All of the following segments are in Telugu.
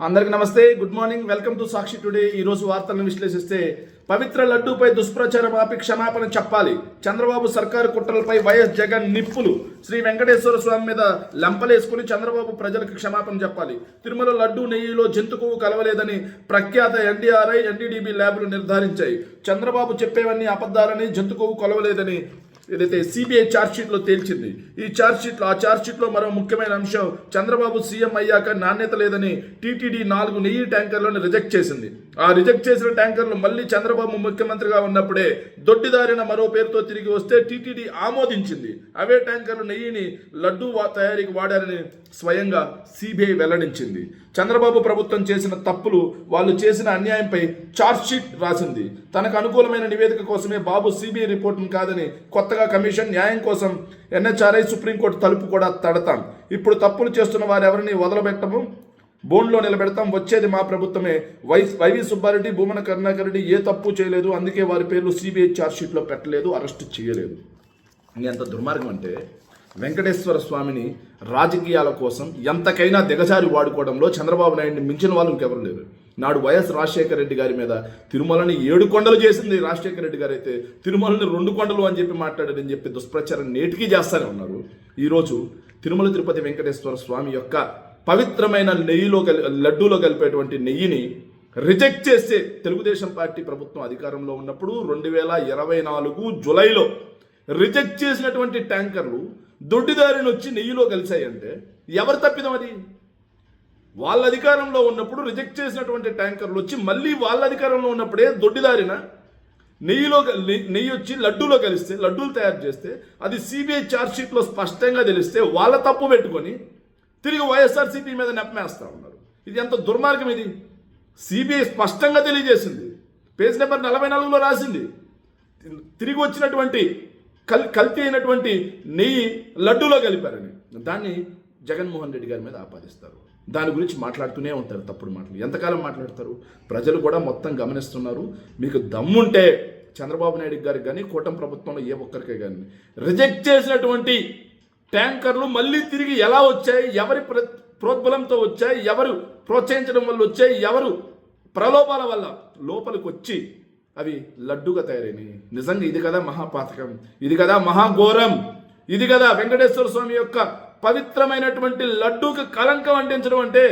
అందరికి నమస్తే good morning welcome to Sakshi today. ఈరోజు వార్తలను విశ్లేషిస్తే పవిత్ర లడ్డూపై దుష్ప్రచారం ఆపి క్షమాపణ చెప్పాలి. చంద్రబాబు సర్కారు కుట్రలపై వైఎస్ జగన్ నిప్పులు. శ్రీ వెంకటేశ్వర స్వామి మీద లంపలేసుకుని చంద్రబాబు ప్రజలకు క్షమాపణ చెప్పాలి. తిరుమల లడ్డు నెయ్యిలో జంతు కొవ్వు కలవలేదని ప్రఖ్యాత ఎన్డీఆర్ఐ ఎన్డీడీబీ ల్యాబ్లు నిర్ధారించాయి. చంద్రబాబు చెప్పేవన్నీ అబద్ధాలని జంతు కొవ్వు కలవలేదని ఏదైతే సిబిఐ ఛార్జ్షీట్లో తేల్చింది ఈ ఛార్జ్షీట్లో ఆ ఛార్జ్షీట్లో మరో ముఖ్యమైన అంశం చంద్రబాబు సీఎం అయ్యాక నాణ్యత లేదని టీటీడీ నాలుగు నెయ్యి ట్యాంకర్లను రిజెక్ట్ చేసింది. ఆ రిజెక్ట్ చేసిన ట్యాంకర్లు మళ్ళీ చంద్రబాబు ముఖ్యమంత్రిగా ఉన్నప్పుడే దొడ్డిదారిన మరో పేరుతో తిరిగి వస్తే టీటీడీ ఆమోదించింది. అవే ట్యాంకర్లు నెయ్యిని లడ్డూ తయారీకి వాడారని స్వయంగా సిబిఐ వెల్లడించింది. చంద్రబాబు ప్రభుత్వం చేసిన తప్పులు వాళ్ళు చేసిన అన్యాయంపై చార్జ్షీట్ రాసింది. తనకు అనుకూలమైన నివేదిక కోసమే బాబు సిబిఐ రిపోర్టును కాదని కొత్తగా కమిషన్ న్యాయం కోసం ఎన్హెచ్ఆర్ఐ సుప్రీంకోర్టు తలుపు కూడా తడతాం. ఇప్పుడు తప్పులు చేస్తున్న వారెవరిని వదలబెట్టము? బోన్లో నిలబెడతాం. వచ్చేది మా ప్రభుత్వమే. వై వైవి సుబ్బారెడ్డి భూమన కరుణాకర్ రెడ్డి ఏ తప్పు చేయలేదు. అందుకే వారి పేర్లు సిబిఐ చార్జ్షీట్లో పెట్టలేదు అరెస్ట్ చేయలేదు. ఎంత దుర్మార్గం అంటే వెంకటేశ్వర స్వామిని రాజకీయాల కోసం ఎంతకైనా దిగజారి వాడుకోవడంలో చంద్రబాబు నాయుడిని మించిన వాళ్ళు ఇంకెవరు లేరు. నాడు వైఎస్ రాజశేఖర రెడ్డి గారి మీద తిరుమలని ఏడు కొండలు చేసింది రాజశేఖర రెడ్డి గారు అయితే తిరుమలని రెండు కొండలు అని చెప్పి మాట్లాడారని చెప్పి దుష్ప్రచారం నేటికి చేస్తూనే ఉన్నారు. ఈరోజు తిరుమల తిరుపతి వెంకటేశ్వర స్వామి యొక్క పవిత్రమైన నెయ్యిలో కలి లడ్డూలో కలిపేటువంటి నెయ్యిని రిజెక్ట్ చేస్తే తెలుగుదేశం పార్టీ ప్రభుత్వం అధికారంలో ఉన్నప్పుడు రెండు వేల ఇరవై నాలుగు జులైలో రిజెక్ట్ చేసినటువంటి ట్యాంకర్లు దొడ్డిదారిని వచ్చి నెయ్యిలో కలిశాయంటే ఎవరు తప్పిదం అది? వాళ్ళ అధికారంలో ఉన్నప్పుడు రిజెక్ట్ చేసినటువంటి ట్యాంకర్లు వచ్చి మళ్ళీ వాళ్ళ అధికారంలో ఉన్నప్పుడే దొడ్డిదారిన నెయ్యిలో నెయ్యి- వచ్చి లడ్డూలో కలిస్తే లడ్డూలు తయారు చేస్తే అది సిబిఐ ఛార్జ్షీట్లో స్పష్టంగా తెలిస్తే వాళ్ళ తప్పు పెట్టుకొని తిరిగి వైఎస్ఆర్సీపీ మీద నెప్పమేస్తా ఉన్నారు. ఇది ఎంత దుర్మార్గం ఇది? సిబిఐ స్పష్టంగా తెలియజేసింది. పేజ్ నెంబర్ నలభై నాలుగులో రాసింది. తిరిగి వచ్చినటువంటి కల్ కల్తీ అయినటువంటి నెయ్యి లడ్డూలో కలిపారని. దాన్ని జగన్మోహన్ రెడ్డి గారి మీద ఆపాదిస్తారు. దాని గురించి మాట్లాడుతూనే ఉంటారు తప్పుడు మాటలు. ఎంతకాలం మాట్లాడతారు? ప్రజలు కూడా మొత్తం గమనిస్తున్నారు. మీకు దమ్ముంటే చంద్రబాబు నాయుడు గారికి కానీ కూటమి ప్రభుత్వంలో ఏ ఒక్కరికే కానీ రిజెక్ట్ చేసినటువంటి ట్యాంకర్లు మళ్ళీ తిరిగి ఎలా వచ్చాయి? ఎవరి ప్ర ప్రోద్బలంతో వచ్చాయి? ఎవరు ప్రోత్సహించడం వల్ల వచ్చాయి? ఎవరు ప్రలోభాల వల్ల లోపలికి వచ్చి అవి లడ్డుగా తయారైనవి. నిజంగా ఇది కదా మహాపాతకం ఇది కదా మహాఘోరం ఇది కదా వెంకటేశ్వర స్వామి యొక్క పవిత్రమైనటువంటి లడ్డూకి కలంకం అంటించడం అంటే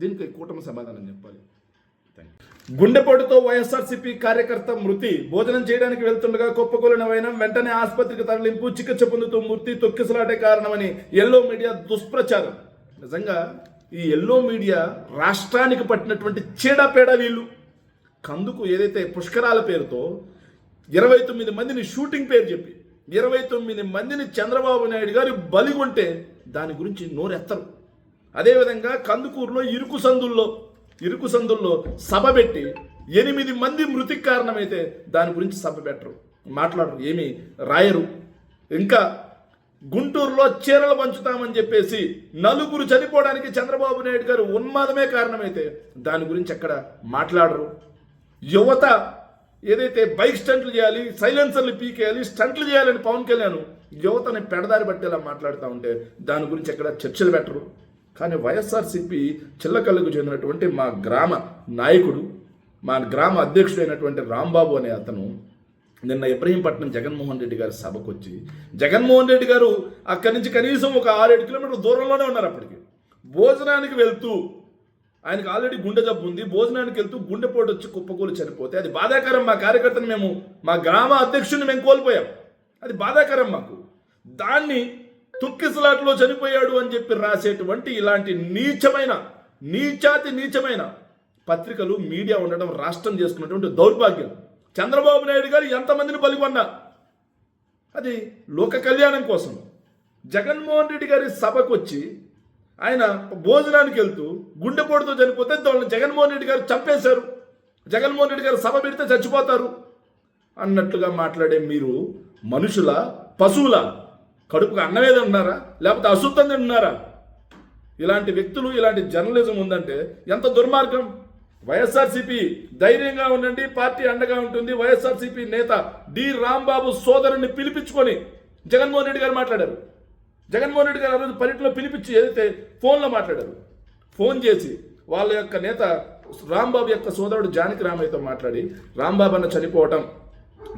దీనికి కూటమి సమాధానం చెప్పాలి. గుండెపోటుతో వైఎస్ఆర్సీపీ కార్యకర్త మృతి భోజనం చేయడానికి వెళ్తుండగా కుప్పకూలిన వైనం వెంటనే ఆసుపత్రికి తరలింపు చికిత్స పొందుతూ మృతి తొక్కిసలాటే కారణమని ఎల్లో మీడియా దుష్ప్రచారం. నిజంగా ఈ ఎల్లో మీడియా రాష్ట్రానికి పట్టినటువంటి చీడపేడ వీళ్ళు. కందుకు ఏదైతే పుష్కరాల పేరుతో ఇరవై తొమ్మిది మందిని షూటింగ్ పేరు చెప్పి ఇరవై తొమ్మిది మందిని చంద్రబాబు నాయుడు గారు బలిగొంటే దాని గురించి నోరెత్తరు. అదేవిధంగా కందుకూరులో ఇరుకు సందుల్లో ఇరుకు సందుల్లో సభ పెట్టి ఎనిమిది మంది మృతికి కారణమైతే దాని గురించి సభ పెట్టరు. మాట్లాడరు ఏమీ రాయరు. ఇంకా గుంటూరులో చీరలు పంచుతామని చెప్పేసి నలుగురు చనిపోవడానికి చంద్రబాబు నాయుడు గారు ఉన్మాదమే కారణమైతే దాని గురించి అక్కడ మాట్లాడరు. యువత ఏదైతే బైక్ స్టంట్లు చేయాలి సైలెన్సర్లు పీకేయాలి స్టంట్లు చేయాలని పవన్ కళ్యాణ్ యువతని పెడదారి పట్టేలా మాట్లాడుతూ ఉంటే దాని గురించి ఎక్కడ చర్చలు పెట్టరు. కానీ వైఎస్ఆర్సిపి చిల్లకల్లుకు చెందినటువంటి మా గ్రామ నాయకుడు మా గ్రామ అధ్యక్షుడైనటువంటి రాంబాబు అనే అతను నిన్న ఇబ్రహీంపట్నం జగన్మోహన్ రెడ్డి గారి సభకు వచ్చి జగన్మోహన్ రెడ్డి గారు అక్కడి నుంచి కనీసం ఒక ఆరేడు కిలోమీటర్ల దూరంలోనే ఉన్నారు అప్పటికి. భోజనానికి వెళ్తూ ఆయనకు ఆల్రెడీ గుండె జబ్బు ఉంది. భోజనానికి వెళ్తూ గుండెపోటు వచ్చి కుప్పకూలు చనిపోతే అది బాధాకరం మా కార్యకర్తను మేము మా గ్రామ అధ్యక్షుడిని మేము కోల్పోయాం. అది బాధాకరం మాకు. దాన్ని తుక్కిసలాట్లో చనిపోయాడు అని చెప్పి రాసేటువంటి ఇలాంటి నీచమైన నీచాతి నీచమైన పత్రికలు మీడియా ఉండడం రాష్ట్రం చేసుకున్నటువంటి దౌర్భాగ్యం. చంద్రబాబు నాయుడు గారు ఎంతమందిని బలికొన్నా అది లోక కళ్యాణం కోసం. జగన్మోహన్ రెడ్డి గారి సభకు వచ్చి ఆయన భోజనానికి వెళ్తూ గుండెపోటుతో చనిపోతే వాళ్ళని జగన్మోహన్ రెడ్డి గారు చంపేశారు. జగన్మోహన్ రెడ్డి గారు సభ పెడితే చచ్చిపోతారు. అన్నట్లుగా మాట్లాడే మీరు మనుషుల పశువుల కడుపుకు అన్నమేది ఉన్నారా? లేకపోతే అశుద్ధం ఉన్నారా? ఇలాంటి వ్యక్తులు ఇలాంటి జర్నలిజం ఉందంటే ఎంత దుర్మార్గం. వైఎస్ఆర్సీపీ ధైర్యంగా ఉండండి పార్టీ అండగా ఉంటుంది. వైఎస్ఆర్సీపీ నేత డి. రాంబాబు సోదరుని పిలిపించుకొని జగన్మోహన్ రెడ్డి గారు మాట్లాడారు. జగన్మోహన్ రెడ్డి గారు ఆ రోజు పర్యటనలో పిలిపించి ఏదైతే ఫోన్లో మాట్లాడారు ఫోన్ చేసి వాళ్ళ యొక్క నేత రాంబాబు యొక్క సోదరుడు జానకి రామయ్యతో మాట్లాడి రాంబాబు అన్న చనిపోవటం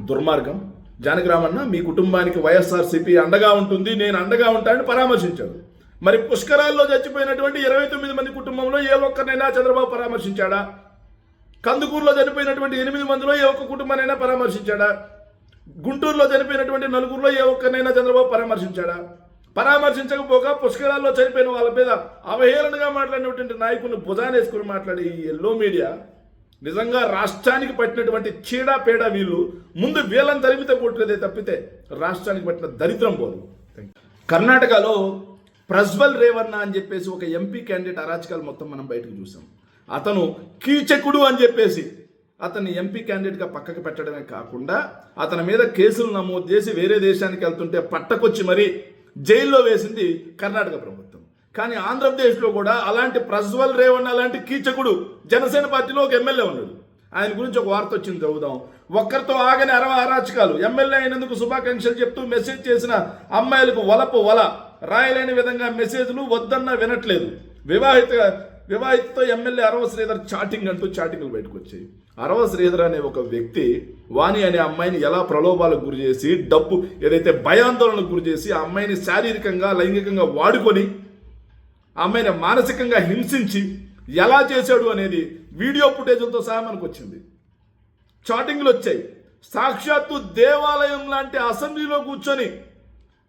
దుర్మార్గం. జానకి రామన్న మీ కుటుంబానికి వైఎస్ఆర్సీపీ అండగా ఉంటుంది నేను అండగా ఉంటానని పరామర్శించాడు మరి పుష్కరాల్లో చచ్చిపోయినటువంటి ఇరవై తొమ్మిది మంది కుటుంబంలో ఏ ఒక్కరినైనా చంద్రబాబు పరామర్శించాడా? కందుకూరులో చనిపోయినటువంటి ఎనిమిది మందిలో ఏ ఒక్క కుటుంబానైనా పరామర్శించాడా? గుంటూరులో చనిపోయినటువంటి నలుగురిలో ఏ ఒక్కరినైనా చంద్రబాబు పరామర్శించాడా? పరామర్శించకపోగా పుష్కరాల్లో చనిపోయిన వాళ్ళ మీద అవహేళనగా మాట్లాడినటువంటి నాయకులను భుజానేసుకుని మాట్లాడే ఈ ఎల్లో మీడియా నిజంగా రాష్ట్రానికి పట్టినటువంటి చీడా పేడ వీళ్ళు ముందు వీళ్ళని తరిమితే కొట్టేదే తప్పితే రాష్ట్రానికి పట్టిన దరిద్రం పోదు. కర్ణాటకలో ప్రజ్వల్ రేవన్న అని చెప్పేసి ఒక ఎంపీ క్యాండిడేట్ అరాచకాలు మొత్తం మనం బయటకు చూసాం. అతను కీచకుడు అని చెప్పేసి అతన్ని ఎంపీ క్యాండిడేట్గా పక్కకు పెట్టడమే కాకుండా అతని మీద కేసులు నమోదు చేసి వేరే దేశానికి వెళ్తుంటే పట్టకొచ్చి మరీ జైల్లో వేసింది కర్ణాటక ప్రభుత్వం. కానీ ఆంధ్రప్రదేశ్లో కూడా అలాంటి ప్రజ్వల్ రేవణ్ అలాంటి కీచకుడు జనసేన పార్టీలో ఒక ఎమ్మెల్యే ఉన్నాడు. ఆయన గురించి ఒక వార్త వచ్చింది చదువుదాం. ఒక్కరితో ఆగని అరవ అరాచకాలు. ఎమ్మెల్యే అయినందుకు శుభాకాంక్షలు చెప్తూ మెసేజ్ చేసిన అమ్మాయిలకు వలపు వల. రాయలేని విధంగా మెసేజ్లు వద్దన్నా వినట్లేదు. వివాహిత వివాహితతో ఎమ్మెల్యే అరవ శ్రీధర్ చాటింగ్ అంటూ చాటింగ్లు బయటకు వచ్చాయి అరవ శ్రీధర్ అనే ఒక వ్యక్తి వాణి అనే అమ్మాయిని ఎలా ప్రలోభాలకు గురి చేసి డబ్బు ఏదైతే భయాందోళనకు గురి చేసి ఆ అమ్మాయిని శారీరకంగా లైంగికంగా వాడుకొని ఆ అమ్మాయిని మానసికంగా హింసించి ఎలా చేశాడు అనేది వీడియో ఫుటేజ్లతో సహా మనకు వచ్చింది చాటింగ్లు వచ్చాయి సాక్షాత్తు దేవాలయం లాంటి అసెంబ్లీలో కూర్చొని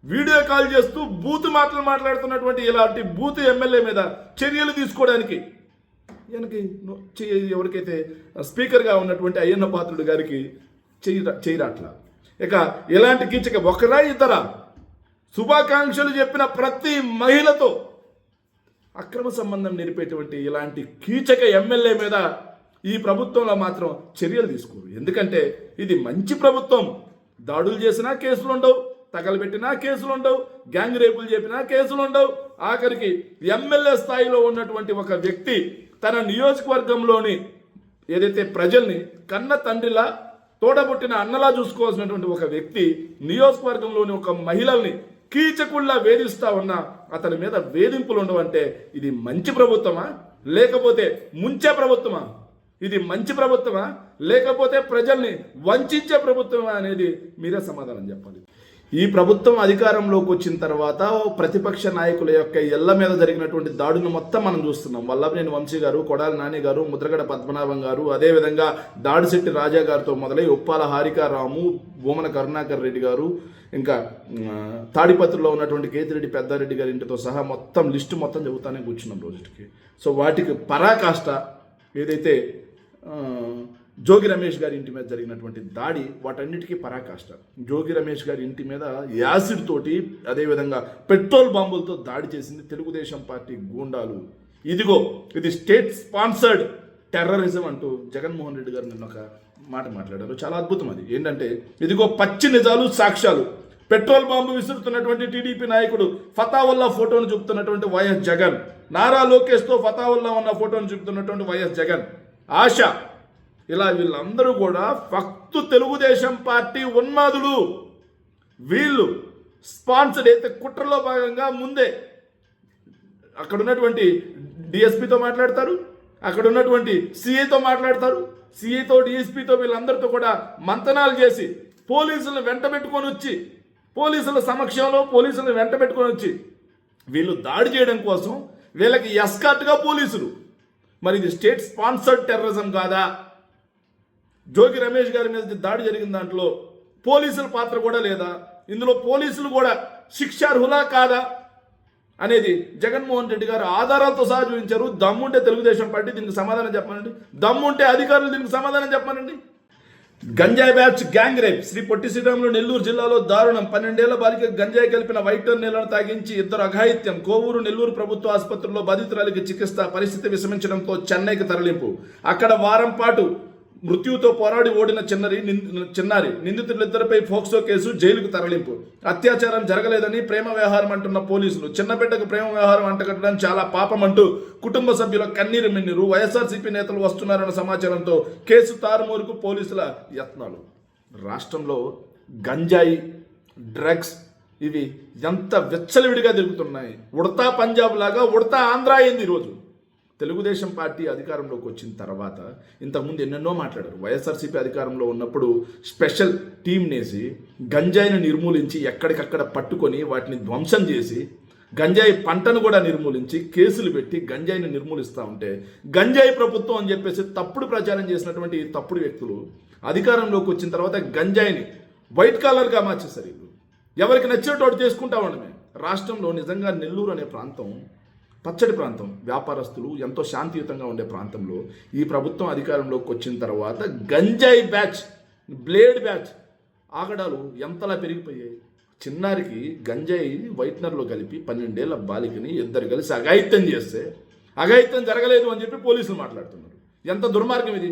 వీడియో కాల్ చేస్తూ బూత్ మాటలు మాట్లాడుతున్నటువంటి ఇలాంటి బూత్ ఎమ్మెల్యే మీద చర్యలు తీసుకోవడానికి ఈయనకి ఎవరికైతే స్పీకర్గా ఉన్నటువంటి అయ్యన్న పాత్రుడు గారికి చేయరా చేయరాట్లా ఇక ఇలాంటి కీచక ఒకరా ఇద్దరా? శుభాకాంక్షలు చెప్పిన ప్రతి మహిళతో అక్రమ సంబంధం నిలిపేటువంటి ఇలాంటి కీచక ఎమ్మెల్యే మీద ఈ ప్రభుత్వంలో మాత్రం చర్యలు తీసుకోరు. ఎందుకంటే ఇది మంచి ప్రభుత్వం. దాడులు చేసినా కేసులు ఉండవు తగలబెట్టినా కేసులు ఉండవు గ్యాంగ్ రేపులు చెప్పినా కేసులు ఉండవు ఆఖరికి ఎమ్మెల్యే స్థాయిలో ఉన్నటువంటి ఒక వ్యక్తి తన నియోజకవర్గంలోని ఏదైతే ప్రజల్ని కన్న తండ్రిలా తోడబుట్టిన అన్నలా చూసుకోవాల్సినటువంటి ఒక వ్యక్తి నియోజకవర్గంలోని ఒక మహిళల్ని కీచకుల్లా వేధిస్తా ఉన్న అతని మీద వేధింపులు ఉండవంటే ఇది మంచి ప్రభుత్వమా? లేకపోతే ముంచే ప్రభుత్వమా? ఇది మంచి ప్రభుత్వమా? లేకపోతే ప్రజల్ని వంచే ప్రభుత్వమా అనేది మీరే సమాధానం చెప్పాలి. ఈ ప్రభుత్వం అధికారంలోకి వచ్చిన తర్వాత ప్రతిపక్ష నాయకుల యొక్క ఇళ్ళ మీద జరిగినటువంటి దాడులు మొత్తం మనం చూస్తున్నాం. వల్లభనేని వంశీ గారు కొడాలి నాని గారు ముద్రగడ పద్మనాభం గారు అదేవిధంగా దాడిశెట్టి రాజా గారితో మొదలై ఉప్పాల హారికారాము భూమన కరుణాకర్ రెడ్డి గారు ఇంకా తాడిపత్రిలో ఉన్నటువంటి కేతిరెడ్డి పెద్దారెడ్డి గారి ఇంటితో సహా మొత్తం లిస్టు మొత్తం చెబుతానే కూర్చున్నాం రోజుకి. సో వాటికి పరాకాష్ట ఏదైతే జోగి రమేష్ గారి ఇంటి మీద జరిగినటువంటి దాడి వాటన్నిటికీ పరాకాష్ట. జోగి రమేష్ గారి ఇంటి మీద యాసిడ్ తోటి అదేవిధంగా పెట్రోల్ బాంబులతో దాడి చేసింది తెలుగుదేశం పార్టీ గూండాలు. ఇదిగో ఇది స్టేట్ స్పాన్సర్డ్ టెర్రరిజం అంటూ జగన్మోహన్ రెడ్డి గారు నిన్న ఒక మాట మాట్లాడారు. చాలా అద్భుతం అది. ఏంటంటే ఇదిగో పచ్చి నిజాలు సాక్ష్యాలు. పెట్రోల్ బాంబు విసురుతున్నటువంటి టీడీపీ నాయకుడు ఫతావుల్లా ఫోటోను చూపుతున్నటువంటి వైఎస్ జగన్. నారా లోకేష్తో ఫతావుల్లా ఉన్న ఫోటోను చూపుతున్నటువంటి వైఎస్ జగన్. ఆశ. ఇలా వీళ్ళందరూ కూడా ఫక్తు తెలుగుదేశం పార్టీ ఉన్మాదులు. వీళ్ళు స్పాన్సర్డ్ అయితే కుట్రలో భాగంగా ముందే అక్కడ ఉన్నటువంటి డిఎస్పితో మాట్లాడతారు అక్కడ ఉన్నటువంటి సిఐతో మాట్లాడతారు సిఐతో డిఎస్పితో వీళ్ళందరితో కూడా మంతనాలు చేసి పోలీసులను వెంట పెట్టుకొని వచ్చి పోలీసుల సమక్షంలో పోలీసులను వెంట పెట్టుకొని వచ్చి వీళ్ళు దాడి చేయడం కోసం వీళ్ళకి ఎస్కాట్గా పోలీసులు. మరి ఇది స్టేట్ స్పాన్సర్డ్ టెర్రరిజం కాదా? జోగి రమేష్ గారి మీద దాడి జరిగిన దాంట్లో పోలీసుల పాత్ర కూడా లేదా? ఇందులో పోలీసులు కూడా శిక్షార్హులా కాదా? అనేది జగన్మోహన్ రెడ్డి గారు ఆధారాలతో సహా చూపించారు. దమ్ముంటే తెలుగుదేశం పార్టీ దీనికి సమాధానం చెప్పనండి. దమ్ముంటే అధికారులు దీనికి సమాధానం చెప్పనండి. గంజాయి batch gang rape. Sri Potti Sriramulu Nellore జిల్లాలో దారుణం. పన్నెండేళ్ళ బాలిక గంజాయి కలిపిన వైటర్ నీళ్ళను తాగించి ఇద్దరు అఘాయిత్యం. కోవూరు నెల్లూరు ప్రభుత్వ ఆసుపత్రిలో బాధితురాలికి చికిత్స పరిస్థితి విషమించడంతో చెన్నైకి తరలింపు. అక్కడ వారం పాటు మృత్యుతో పోరాడి ఓడిన చిన్నరి చిన్నారి నిందితులిద్దరిపై ఫోక్సో కేసు జైలుకు తరలింపు. అత్యాచారం జరగలేదని ప్రేమ వ్యవహారం అంటున్న పోలీసులు. చిన్న బిడ్డకు ప్రేమ వ్యవహారం అంటగట్టడం చాలా పాపం అంటూ కుటుంబ సభ్యుల కన్నీరు మిన్నీరు. వైఎస్ఆర్సీపీ నేతలు వస్తున్నారన్న సమాచారంతో కేసు తారుమూరుకు పోలీసుల యత్నాలు. రాష్ట్రంలో గంజాయి డ్రగ్స్ ఇవి ఎంత విచ్చలవిడిగా తిరుగుతున్నాయి. ఉడతా పంజాబ్ లాగా ఉడతా ఆంధ్ర అయింది ఈరోజు. తెలుగుదేశం పార్టీ అధికారంలోకి వచ్చిన తర్వాత ఇంతకుముందు ఎన్నెన్నో మాట్లాడారు. వైఎస్ఆర్సీపీ అధికారంలో ఉన్నప్పుడు స్పెషల్ టీం నేసి గంజాయిని నిర్మూలించి ఎక్కడికక్కడ పట్టుకొని వాటిని ధ్వంసం చేసి గంజాయి పంటను కూడా నిర్మూలించి కేసులు పెట్టి గంజాయిని నిర్మూలిస్తూ ఉంటే గంజాయి ప్రభుత్వం అని చెప్పేసి తప్పుడు ప్రచారం చేసినటువంటి తప్పుడు వ్యక్తులు అధికారంలోకి వచ్చిన తర్వాత గంజాయిని వైట్ కాలర్గా మార్చేశారు ఎవరికి నచ్చినట్టు చేసుకుంటా ఉండమే రాష్ట్రంలో నిజంగా నెల్లూరు అనే ప్రాంతం పచ్చడి ప్రాంతం. వ్యాపారస్తులు ఎంతో శాంతియుతంగా ఉండే ప్రాంతంలో ఈ ప్రభుత్వం అధికారంలోకి వచ్చిన తర్వాత గంజాయి బ్యాచ్ బ్లేడ్ బ్యాచ్ ఆగడాలు ఎంతలా పెరిగిపోయాయి? చిన్నారికి గంజాయి వైట్నర్లో కలిపి పన్నెండేళ్ళ బాలికని ఇద్దరు కలిసి అఘాయిత్యం చేస్తే అఘాయిత్యం జరగలేదు అని చెప్పి పోలీసులు మాట్లాడుతున్నారు. ఎంత దుర్మార్గం ఇది?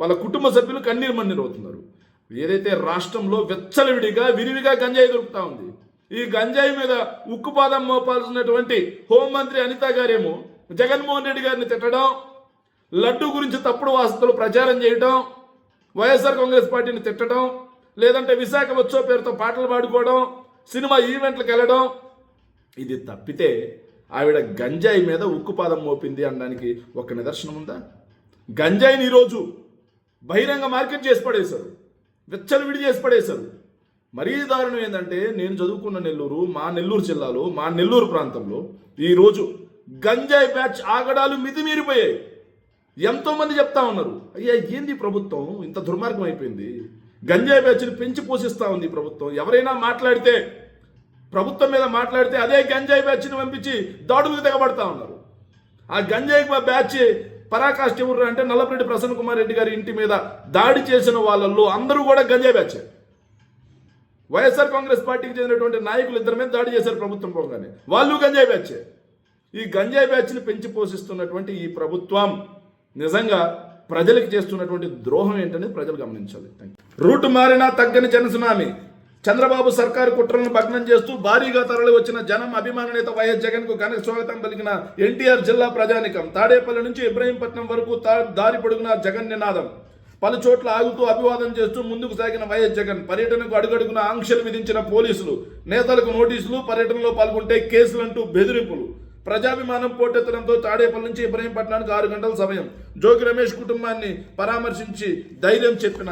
వాళ్ళ కుటుంబ సభ్యులు కన్నీరు మన్నీరు అవుతున్నారు ఏదైతే రాష్ట్రంలో వెచ్చలవిడిగా విరివిగా గంజాయి దొరుకుతూ ఉంది ఈ గంజాయి మీద ఉక్కుపాదం మోపాల్సినటువంటి హోంమంత్రి అనిత గారేమో జగన్మోహన్ రెడ్డి గారిని తిట్టడం లడ్డు గురించి తప్పుడు వాస్తలు ప్రచారం చేయటం వైఎస్ఆర్ కాంగ్రెస్ పార్టీని తిట్టడం లేదంటే విశాఖ వచ్చో పేరుతో పాటలు పాడుకోవడం సినిమా ఈవెంట్లకు వెళ్ళడం ఇది తప్పితే ఆవిడ గంజాయి మీద ఉక్కుపాదం మోపింది అనడానికి ఒక నిదర్శనం ఉందా? గంజాయిని ఈరోజు బహిరంగ మార్కెట్ చేసి పడేశారు విచ్చలవిడి చేసి పడేశారు. మరీ దారుణం ఏంటంటే నేను చదువుకున్న నెల్లూరు మా నెల్లూరు జిల్లాలో మా నెల్లూరు ప్రాంతంలో ఈరోజు గంజాయి బ్యాచ్ ఆగడాలు మితిమీరిపోయాయి. ఎంతోమంది చెప్తా ఉన్నారు అయ్యా ఏంది ప్రభుత్వం? ఇంత దుర్మార్గం అయిపోయింది. గంజాయి బ్యాచ్ని పెంచి పోషిస్తూ ఉంది ప్రభుత్వం. ఎవరైనా మాట్లాడితే ప్రభుత్వం మీద మాట్లాడితే అదే గంజాయి బ్యాచ్ని పంపించి దాడులకు తెగబడతా ఉన్నారు. ఆ గంజాయి బ్యాచ్ పరాకాష్ఠ ఎవరు అంటే నల్లపరెడ్డి ప్రసన్న కుమార్ రెడ్డి గారి ఇంటి మీద దాడి చేసిన వాళ్ళల్లో అందరూ కూడా గంజాయి బ్యాచ్. వైఎస్ఆర్ కాంగ్రెస్ పార్టీకి చెందినటువంటి నాయకులు ఇద్దరి మీద దాడి చేశారు ప్రభుత్వం పోగానే. వాళ్ళు గంజాయి బ్యాచే. ఈ గంజాయి బ్యాచ్ని పెంచి పోషిస్తున్నటువంటి ఈ ప్రభుత్వం నిజంగా ప్రజలకు చేస్తున్నటువంటి ద్రోహం ఏంటనేది ప్రజలు గమనించాలి. రూటు రూట్ మారినా తగ్గని జనసునామీ. చంద్రబాబు సర్కారు కుట్రలను భగ్నం చేస్తూ భారీగా తరలి వచ్చిన జనం అభిమాన నేత వైఎస్ జగన్కు ఘన స్వాగతం పలికిన ఎన్టీఆర్ జిల్లా ప్రజానికం. తాడేపల్లి నుంచి ఇబ్రహీంపట్నం వరకు తా- దారి పొడుగున జగన్ నినాదం. పలు చోట్ల ఆగుతూ అభివాదం చేస్తూ ముందుకు సాగిన వైఎస్ జగన్ పర్యటనకు అడుగడుగున ఆంక్షలు విధించిన పోలీసులు నేతలకు నోటీసులు పర్యటనలో పాల్గొంటే కేసులంటూ బెదిరింపులు. ప్రజాభిమానం పోటెత్తడంతో తాడేపల్లి నుంచి ఇబ్రహీంపట్నానికి ఆరు గంటల సమయం. జోగి రమేష్ కుటుంబాన్ని పరామర్శించి ధైర్యం చెప్పిన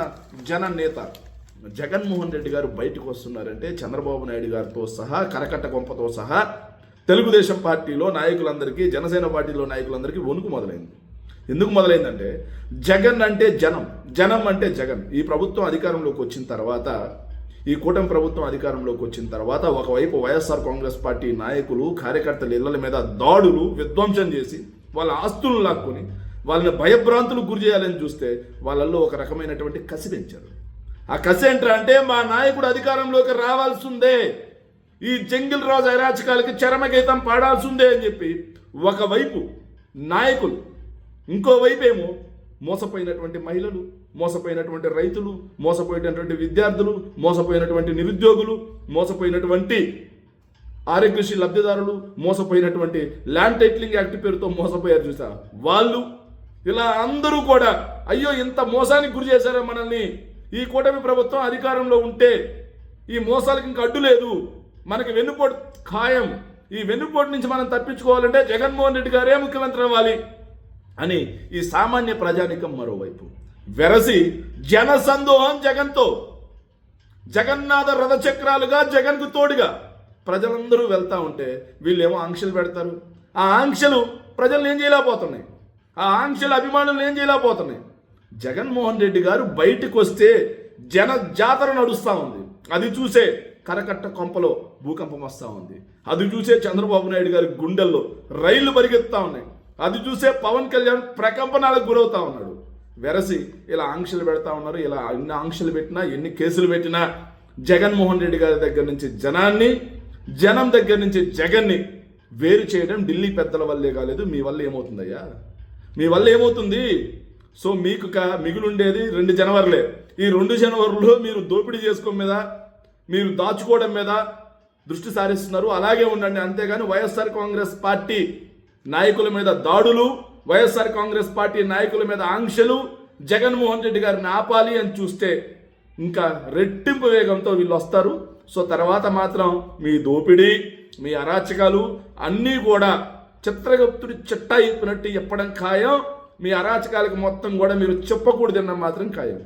జన నేత జగన్మోహన్ రెడ్డి గారు బయటకు వస్తున్నారంటే చంద్రబాబు నాయుడు గారితో సహా కరకట్ట కొంపతో సహా తెలుగుదేశం పార్టీలో నాయకులందరికీ జనసేన పార్టీలో నాయకులందరికీ వణుకు మొదలైంది. ఎందుకు మొదలైందంటే జగన్ అంటే జనం జనం అంటే జగన్. ఈ ప్రభుత్వం అధికారంలోకి వచ్చిన తర్వాత ఈ కూటమి ప్రభుత్వం అధికారంలోకి వచ్చిన తర్వాత ఒకవైపు వైఎస్ఆర్ కాంగ్రెస్ పార్టీ నాయకులు కార్యకర్తల ఇళ్ళ మీద దాడులు విధ్వంసం చేసి వాళ్ళ ఆస్తులను లాక్కొని వాళ్ళని భయభ్రాంతులకు గురి చేయాలని చూస్తే వాళ్ళల్లో ఒక రకమైనటువంటి కసి పెంచారు. ఆ కసి ఏంట్రా అంటే మా నాయకుడు అధికారంలోకి రావాల్సిందే. ఈ జంగిల్ రాజు అరాచకాలకి చరమగీతం పాడాల్సిందే అని చెప్పి ఒకవైపు నాయకులు ఇంకోవైపు ఏమో మోసపోయినటువంటి మహిళలు మోసపోయినటువంటి రైతులు మోసపోయినటువంటి విద్యార్థులు మోసపోయినటువంటి నిరుద్యోగులు మోసపోయినటువంటి ఆరోగ్యశ్రీ లబ్ధిదారులు మోసపోయినటువంటి ల్యాండ్ టైటిలింగ్ యాక్ట్ పేరుతో మోసపోయారు చూసా వాళ్ళు ఇలా అందరూ కూడా అయ్యో ఇంత మోసానికి గురి చేశారా మనల్ని. ఈ కూటమి ప్రభుత్వం అధికారంలో ఉంటే ఈ మోసాలకి ఇంకా అడ్డు లేదు. మనకి వెన్నుపోటు ఖాయం. ఈ వెన్నుపోటు నుంచి మనం తప్పించుకోవాలంటే జగన్మోహన్ రెడ్డి గారే ముఖ్యమంత్రి అవ్వాలి. అని ఈ సామాన్య ప్రజానికం మరోవైపు. వెరసి జనసందోహం జగన్తో జగన్నాథ రథచక్రాలుగా జగన్కు తోడుగా. ప్రజలందరూ వెళ్తా ఉంటే వీళ్ళేమో ఆంక్షలు పెడతారు. ఆ ఆంక్షలు ప్రజలను ఏం చేయలేకపోతున్నాయి. ఆ ఆంక్షలు అభిమానులు ఏం చేయలేకపోతున్నాయి. జగన్మోహన్ రెడ్డి గారు బయటకు వస్తే జన జాతర నడుస్తూ ఉంది. అది చూసే కరకట్ట కొంపలో భూకంపం వస్తూ ఉంది. అది చూసే చంద్రబాబు నాయుడు గారి గుండెల్లో రైళ్ళు పరిగెత్తా ఉన్నాయి. అది చూసే పవన్ కళ్యాణ్ ప్రకంపనాలకు గురవుతా ఉన్నాడు. వెరసి ఇలా ఆంక్షలు పెడతా ఉన్నారు ఇలా ఎన్ని ఆంక్షలు పెట్టినా ఎన్ని కేసులు పెట్టినా జగన్మోహన్ రెడ్డి గారి దగ్గర నుంచి జనాన్ని జనం దగ్గర నుంచి జగన్ని వేరు చేయడం ఢిల్లీ పెద్దల వల్లే కాలేదు మీ వల్ల ఏమవుతుందయ్యా? మీ వల్ల ఏమవుతుంది? సో మీకు కా మిగులుండేది రెండు జనవరిలే. ఈ రెండు జనవరిలో మీరు దోపిడీ చేసుకోవడం మీద మీరు దాచుకోవడం మీద దృష్టి సారిస్తున్నారు. అలాగే ఉండండి అంతేగాని వైఎస్ఆర్ కాంగ్రెస్ పార్టీ నాయకుల మీద దాడులు వైఎస్ఆర్ కాంగ్రెస్ పార్టీ నాయకుల మీద ఆంక్షలు జగన్మోహన్ రెడ్డి గారిని ఆపాలి అని చూస్తే ఇంకా రెట్టింపు వేగంతో వీళ్ళు వస్తారు. సో తర్వాత మాత్రం మీ దోపిడీ మీ అరాచకాలు అన్నీ కూడా చిత్రగుప్తుడి చిట్టా ఇప్పినట్టు చెప్పడం ఖాయం. మీ అరాచకాలకు మొత్తం కూడా మీరు చెప్పకూడదన్న మాత్రం ఖాయం.